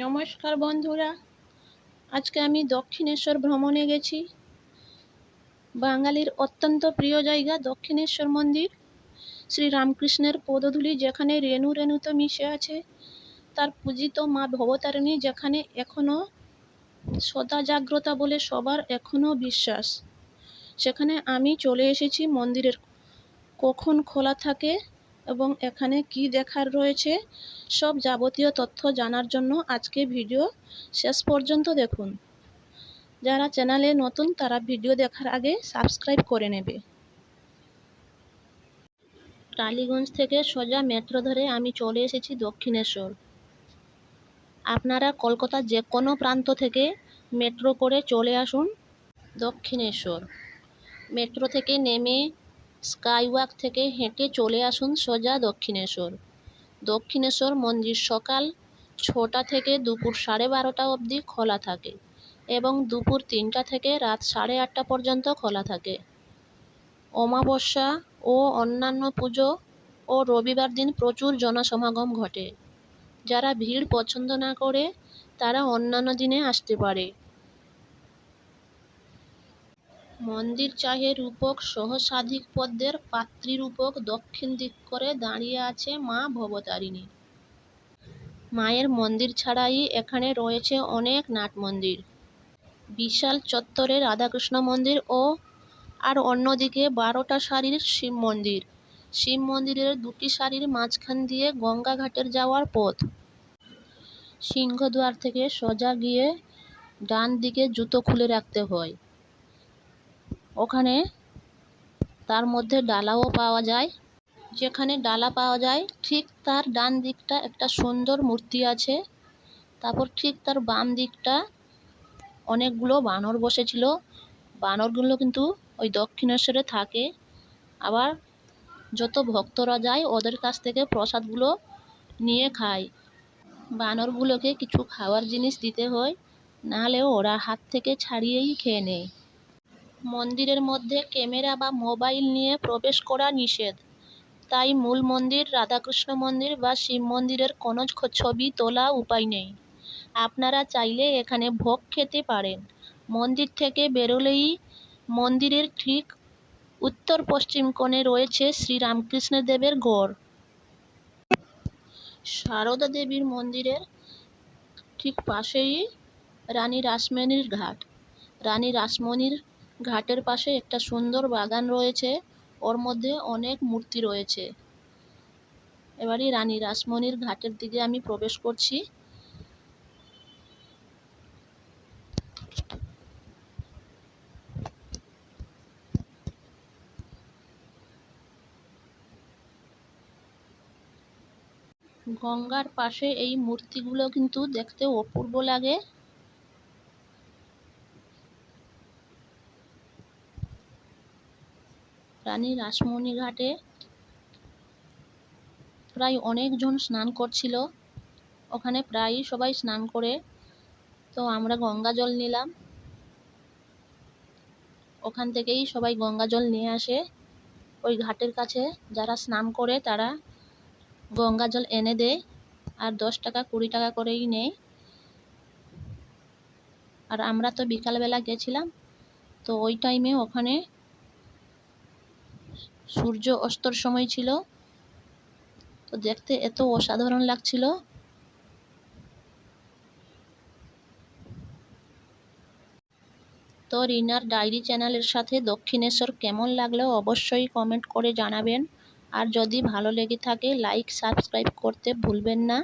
নমস্কার বন্ধুরা। আজকে আমি দক্ষিণেশ্বর ভ্রমণে গেছি। বাঙালির অত্যন্ত প্রিয় জায়গা দক্ষিণেশ্বর মন্দির। শ্রী রামকৃষ্ণের পদধূলি যেখানে রেণু রেণুতে মিশে আছে, তার পূজিত মা ভবতারিণী যেখানে এখনও সদা জাগ্রতা বলে সবার এখনও বিশ্বাস। সেখানে আমি চলে এসেছি মন্দিরের কখন খোলা থাকে এবং এখানে কি দেখার রয়েছে, সব যাবতীয় তথ্য জানার জন্য আজকে ভিডিও শেষ পর্যন্ত দেখুন। যারা চ্যানেলে নতুন, তারা ভিডিও দেখার আগে সাবস্ক্রাইব করে নেবে। টালিগঞ্জ থেকে সোজা মেট্রো ধরে আমি চলে এসেছি দক্ষিণেশ্বর। আপনারা কলকাতার যে কোনো প্রান্ত থেকে মেট্রো করে চলে আসুন দক্ষিণেশ্বর। মেট্রো থেকে নেমে স্কাইওয়াক থেকে হেঁটে চলে আসুন সোজা দক্ষিণেশ্বর। দক্ষিণেশ্বর মন্দির সকাল ছটা থেকে দুপুর সাড়ে বারোটা অবধি খোলা থাকে এবং দুপুর তিনটা থেকে রাত সাড়ে আটটা পর্যন্ত খোলা থাকে। অমাবস্যা ও অন্যান্য পুজো ও রবিবার দিন প্রচুর জনসমাগম ঘটে। যারা ভিড় পছন্দ না করে তারা অন্যান্য দিনে আসতে পারে। মন্দির চাহে রূপক সহস্রাধিক পদ্মের পাত্রীরূপক দক্ষিণ দিক করে দাঁড়িয়ে আছে মা ভবতারিণী। মায়ের মন্দির ছাড়াই এখানে রয়েছে অনেক নাট মন্দির। বিশাল চত্বরে রাধাকৃষ্ণ মন্দির ও আর অন্যদিকে বারোটা সারির শিব মন্দির। শিব মন্দিরের দুটি সারির মাঝখান দিয়ে গঙ্গা ঘাটের যাওয়ার পথ। সিংহদ্বার থেকে সোজা গিয়ে ডান দিকে জুতো খুলে রাখতে হয়। ওখানে তার মধ্যে ডালাও পাওয়া যায়। যেখানে ডালা পাওয়া যায়, ঠিক তার ডান দিকটা একটা সুন্দর মূর্তি আছে। তারপর ঠিক তার বাম দিকটা অনেকগুলো বানর বসেছিল। বানরগুলো কিন্তু ওই দক্ষিণেশ্বরে থাকে। আবার যত ভক্তরা যায়, ওদের কাছ থেকে প্রসাদগুলো নিয়ে খায়। বানরগুলোকে কিছু খাওয়ার জিনিস দিতে হয়, নাহলে ওরা হাত থেকে ছাড়িয়েই খেয়ে নেয়। মন্দিরের মধ্যে ক্যামেরা বা মোবাইল নিয়ে প্রবেশ করা নিষেধ। তাই মূল মন্দির, রাধাকৃষ্ণ মন্দির বা শিব মন্দিরের কোনো ছবি তোলা উপায় নেই। আপনারা চাইলে এখানে ভোগ খেতে পারেন। মন্দির থেকে বেরোলেই মন্দিরের ঠিক উত্তর পশ্চিম কোণে রয়েছে শ্রী রামকৃষ্ণ দেবের গড় সারদা দেবীর মন্দিরের ঠিক পাশেই রানী রাসমণির ঘাট। রানী রাসমণির ঘাটের পাশে একটা সুন্দর বাগান রয়েছে। ওর মধ্যে অনেক মূর্তি রয়েছে। এবারে রানী রাসমণির ঘাটের দিকে আমি প্রবেশ করছি। গঙ্গার পাশে এই মূর্তিগুলো কিন্তু দেখতে অপূর্ব লাগে। রানী রাসমণি ঘাটে প্রায় অনেকজন স্নান করছিল। ওখানে প্রায়ই সবাই স্নান করে তো আমরা গঙ্গা জল নিলাম। ওখান থেকেই সবাই গঙ্গা জল নিয়ে আসে। ওই ঘাটের কাছে যারা স্নান করে তারা গঙ্গা জল এনে দেয় আর দশ টাকা, কুড়ি টাকা করেই নেয়। আর আমরা তো বিকালবেলা গেছিলাম, তো ওই টাইমে ওখানে সূর্য অস্তর সময় ছিল। তো দেখতে এত অসাধারণ লাগছিল। তো রিনার ডায়েরি চ্যানেলের সাথে দক্ষিণেশ্বর কেমন লাগল অবশ্যই কমেন্ট করে জানাবেন। আর যদি ভালো লেগে থাকে লাইক সাবস্ক্রাইব করতে ভুলবেন না।